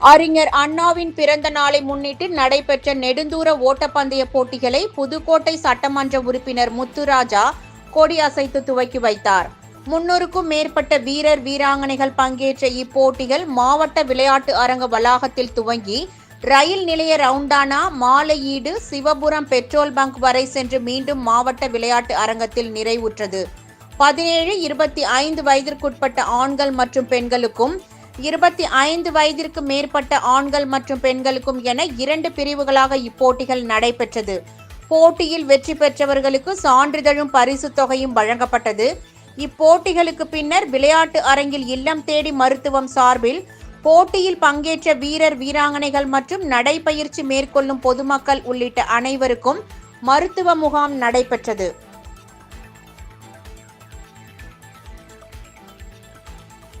அறிஞர் அண்ணாவின் பிறந்த நாளை முன்னிட்டு நடைபெற்ற நெடுந்தூர ஓட்டப்பந்தய போட்டிகளை புதுக்கோட்டை சட்டமன்ற உறுப்பினர் முத்துராஜா கொடி அசைத்து துவக்கி வைத்தார். முன்னூறுக்கும் மேற்பட்ட வீரர் வீராங்கனைகள் பங்கேற்ற இப்போட்டிகள் மாவட்ட விளையாட்டு அரங்க வளாகத்தில் துவங்கி ரயில் நிலைய ரவுண்டானா மாலையீடு சிவபுரம் பெட்ரோல் பங்க் வரை சென்று மீண்டும் மாவட்ட விளையாட்டு அரங்கத்தில் நிறைவுற்றது. பதினேழு இருபத்தி ஐந்து வயதிற்குட்பட்ட ஆண்கள் மற்றும் பெண்களுக்கும் இருபத்தி ஐந்து வயதிற்கு மேற்பட்ட ஆண்கள் மற்றும் பெண்களுக்கும் என இரண்டு பிரிவுகளாக இப்போட்டிகள் நடைபெற்றது. போட்டியில் வெற்றி பெற்றவர்களுக்கு சான்றிதழும் பரிசுத் தொகையும் வழங்கப்பட்டது. இப்போட்டிகளுக்கு பின்னர் விளையாட்டு அரங்கில் இல்லம் தேடி மருத்துவம் சார்பில் போட்டியில் பங்கேற்ற வீரர் வீராங்கனைகள் மற்றும் நடைபயிற்சி மேற்கொள்ளும் பொதுமக்கள் உள்ளிட்ட அனைவருக்கும் மருத்துவ முகாம் நடைபெற்றது.